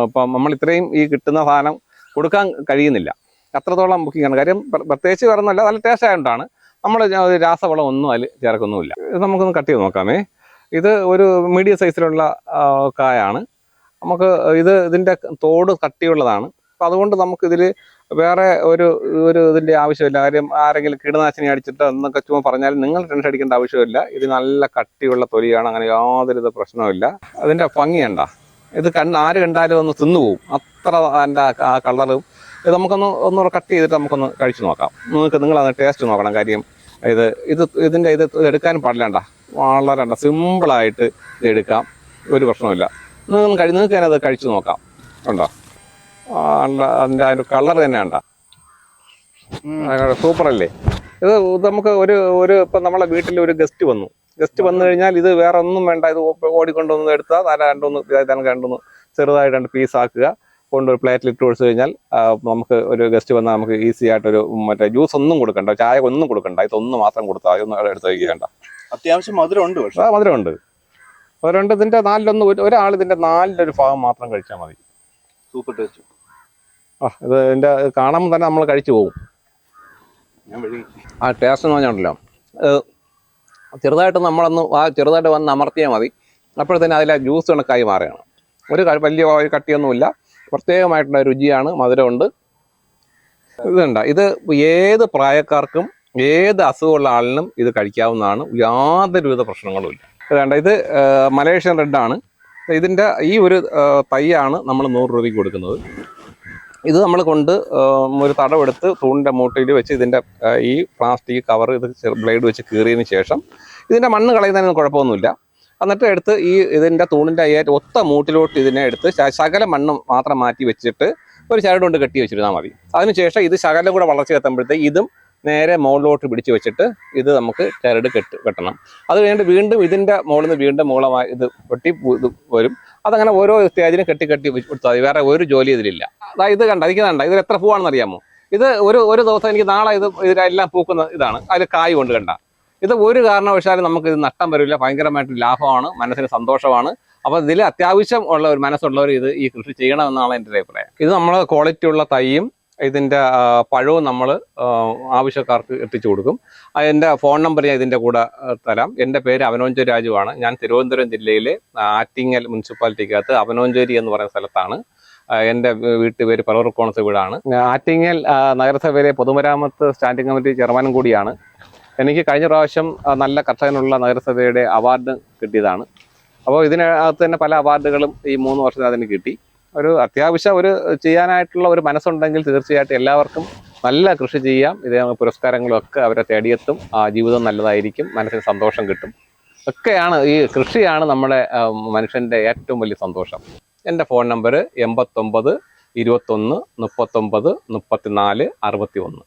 ഇപ്പം നമ്മൾ ഇത്രയും ഈ കിട്ടുന്ന സാധനം കൊടുക്കാൻ കഴിയുന്നില്ല. അത്രത്തോളം ബുക്കിംഗ് ആണ്. കാര്യം പ്ര- പ്രത്യേകിച്ച് വരുന്നില്ല നല്ല ടേസ്റ്റ് ആയതുകൊണ്ടാണ് നമ്മൾ രാസവളം ഒന്നും അതിൽ ചേർക്കൊന്നുമില്ല. നമുക്കൊന്ന് കട്ട് ചെയ്ത് നോക്കാമേ. ഇത് ഒരു മീഡിയം സൈസിലുള്ള കായാണ്. നമുക്ക് ഇത് ഇതിന്റെ തോട് കട്ടിയുള്ളതാണ്. അപ്പം അതുകൊണ്ട് ഇതിൽ വേറെ ഒരു ഒരു ഇതിന്റെ ആവശ്യമില്ല. കാര്യം ആരെങ്കിലും കീടനാശിനി അടിച്ചിട്ട് എന്നൊക്കെ ചുമ്മാ പറഞ്ഞാൽ നിങ്ങൾ ടെൻഷൻ അടിക്കേണ്ട ആവശ്യമില്ല. ഇത് നല്ല കട്ടിയുള്ള തൊലിയാണ്. അങ്ങനെ യാതൊരു പ്രശ്നവുമില്ല. അതിന്റെ ഭംഗിയണ്ട ഇത് കണ്ട് ആര് കണ്ടാലും ഒന്ന് തിന്നുപോകും. അത്ര അതിന്റെ ആ കളറും. ഇത് നമുക്കൊന്ന് ഒന്നുകൂടെ കട്ട് ചെയ്തിട്ട് നമുക്കൊന്ന് കഴിച്ചു നോക്കാം. നിങ്ങൾക്ക് നിങ്ങൾ അത് ടേസ്റ്റ് നോക്കണം. കാര്യം ഇത് ഇത് ഇതിന്റെ ഇത് എടുക്കാൻ പാടില്ലണ്ട. വളരെ സിമ്പിളായിട്ട് ഇത് എടുക്കാം. ഒരു പ്രശ്നമില്ല നിങ്ങൾക്ക് തന്നെ അത് കഴിച്ചു നോക്കാം. ഉണ്ട്. അതിന്റെ അതിന്റെ കളർ തന്നെ ഉണ്ടോ സൂപ്പർ അല്ലേ ഇത് നമുക്ക് ഒരു ഒരു ഇപ്പം നമ്മളെ വീട്ടിൽ ഒരു ഗസ്റ്റ് വന്നു. ഗസ്റ്റ് വന്നു കഴിഞ്ഞാൽ ഇത് വേറെ ഒന്നും വേണ്ട. ഇത് ഓടിക്കൊണ്ടുവന്ന് എടുത്താൽ നല്ല രണ്ടൊന്ന് ഇതായിട്ട് രണ്ടൊന്ന് ചെറുതായിട്ട് രണ്ട് പീസ് ആക്കുക. കൊണ്ടൊരു പ്ലേറ്റിൽ ഇട്ട് കൊടുത്തു കഴിഞ്ഞാൽ നമുക്ക് ഒരു ഗസ്റ്റ് വന്നാൽ നമുക്ക് ഈസി ആയിട്ടൊരു മറ്റേ ജ്യൂസ് ഒന്നും കൊടുക്കണ്ട. ചായ ഒന്നും കൊടുക്കണ്ട. ഇതൊന്ന് മാത്രം കൊടുത്താൽ അതൊന്നും എടുത്ത് വയ്ക്കേണ്ട അത്യാവശ്യം മധുരമുണ്ട് പക്ഷേ. ആ മധുരമുണ്ട്. മധുരമുണ്ട്. ഇതിന്റെ നാലിലൊന്ന് ഒരു- ഒരാൾ ഇതിന്റെ നാലിലൊരു ഭാഗം മാത്രം കഴിച്ചാൽ മതി. Super taste. ആ ഇത് എന്റെ കാണുമ്പോൾ തന്നെ നമ്മൾ കഴിച്ചു പോകും. ആ ടേസ്റ്റ് എന്ന് പറഞ്ഞുണ്ടല്ലോ ഏഹ് ചെറുതായിട്ട് നമ്മളൊന്ന് ആ ചെറുതായിട്ട് വന്ന് അമർത്തിയാൽ മതി. അപ്പോഴത്തേന് അതിലെ ജ്യൂസ് കണക്കായി മാറുകയാണ്. ഒരു വലിയ ഒരു കട്ടിയൊന്നുമില്ല. പ്രത്യേകമായിട്ടുള്ള രുചിയാണ് മധുരമുണ്ട്. ഇതുണ്ട്? ഇത് ഏത് പ്രായക്കാർക്കും ഏത് അസുഖമുള്ള ആളിനും ഇത് കഴിക്കാവുന്നതാണ്. യാതൊരുവിധ പ്രശ്നങ്ങളും ഇല്ല. ഇതാണ്ട് ഇത് മലേഷ്യൻ റെഡാണ് ഇതിന്റെ ഈ ഒരു തൈയാണ് നമ്മൾ നൂറ് രൂപയ്ക്ക് കൊടുക്കുന്നത്. ഇത് നമ്മൾ കൊണ്ട് ഒരു തടവെടുത്ത് തൂണിന്റെ മൂട്ടയിൽ വെച്ച് ഇതിന്റെ ഈ പ്ലാസ്റ്റിക് കവർ ഇത് ബ്ലേഡ് വെച്ച് കീറിയതിന് ശേഷം ഇതിന്റെ മണ്ണ് കളയുന്നതിനൊന്നും കുഴപ്പമൊന്നുമില്ല. എന്നിട്ട് എടുത്ത് ഈ ഇതിന്റെ തൂണിന്റെ അയ്യായിട്ട് ഒത്ത മൂട്ടിലോട്ട് ഇതിനെ എടുത്ത് ശകല മണ്ണ് മാത്രം മാറ്റി വെച്ചിട്ട് ഒരു ചരട് കൊണ്ട് കെട്ടി വെച്ചിരുന്നാൽ മതി. അതിനുശേഷം ഇത് ശകലം കൂടെ വളർച്ച എത്തുമ്പോഴത്തേക്ക് ഇതും നേരെ മുകളിലോട്ട് പിടിച്ച് വെച്ചിട്ട് ഇത് നമുക്ക് ചരട് കെട്ട് കെട്ടണം. അത് കഴിഞ്ഞിട്ട് വീണ്ടും ഇതിന്റെ മുകളിൽ നിന്ന് വീണ്ടും മുകളമായി ഇത് വെട്ടി വരും. അതങ്ങനെ ഓരോ സ്റ്റേജിനും കെട്ടി കെട്ടി കൊടുത്താൽ മതി. വേറെ ഒരു ജോലി ഇതിലില്ല. അതായത് ഇത് കണ്ട? എനിക്ക് കണ്ട? ഇതിൽ എത്ര പൂവാണെന്ന് അറിയാമോ ഇത് ഒരു ഒരു ദിവസം എനിക്ക് നാളെ ഇത് ഇതിലെല്ലാം പൂക്കുന്ന ഇതാണ്. അതിൽ കായ് കൊണ്ട് കണ്ട. ഇത് ഒരു കാരണവശാലും നമുക്ക് ഇത് നഷ്ടം വരില്ല. ഭയങ്കരമായിട്ട് ലാഭമാണ് മനസ്സിന് സന്തോഷമാണ്. അപ്പോൾ ഇതിൽ അത്യാവശ്യം ഉള്ള ഒരു മനസ്സുള്ളവർ ഇത് ഈ കൃഷി ചെയ്യണമെന്നാണ് എന്റെ അഭിപ്രായം. ഇത് നമ്മൾ ക്വാളിറ്റി ഉള്ള തൈയും ഇതിന്റെ പഴവും നമ്മൾ ആവശ്യക്കാർക്ക് എത്തിച്ചു കൊടുക്കും. എന്റെ ഫോൺ നമ്പർ ഞാൻ ഇതിന്റെ കൂടെ തരാം. എന്റെ പേര് അവനോഞ്ചേരി രാജുവാണ്. ഞാൻ തിരുവനന്തപുരം ജില്ലയിലെ ആറ്റിങ്ങൽ മുനിസിപ്പാലിറ്റിക്കകത്ത് അവനോഞ്ചേരി എന്ന് പറയുന്ന സ്ഥലത്താണ്. എന്റെ വീട്ടു പേര് പറവർക്കോണത്ത് വീടാണ്. ആറ്റിങ്ങൽ നഗരസഭയിലെ പൊതുമരാമത്ത് സ്റ്റാൻഡിംഗ് കമ്മിറ്റി ചെയർമാനും കൂടിയാണ്. എനിക്ക് കഴിഞ്ഞ പ്രാവശ്യം നല്ല കർഷകനുള്ള നഗരസഭയുടെ അവാർഡ് കിട്ടിയതാണ്. അപ്പോൾ ഇതിനകത്ത് തന്നെ പല അവാർഡുകളും ഈ മൂന്ന് വർഷത്തിനകത്ത് കിട്ടി. ഒരു അത്യാവശ്യം ഒരു ചെയ്യാനായിട്ടുള്ള ഒരു മനസ്സുണ്ടെങ്കിൽ തീർച്ചയായിട്ടും എല്ലാവർക്കും നല്ല കൃഷി ചെയ്യാം. ഇതേ പുരസ്കാരങ്ങളും ഒക്കെ അവരെ തേടിയെത്തും. ആ ജീവിതം നല്ലതായിരിക്കും. മനസ്സിന് സന്തോഷം കിട്ടും. ഒക്കെയാണ് ഈ കൃഷിയാണ് നമ്മുടെ മനുഷ്യന്റെ ഏറ്റവും വലിയ സന്തോഷം. എന്റെ ഫോൺ നമ്പർ എൺപത്തൊമ്പത് ഇരുപത്തൊന്ന് മുപ്പത്തൊമ്പത് മുപ്പത്തിനാല് അറുപത്തി ഒന്ന്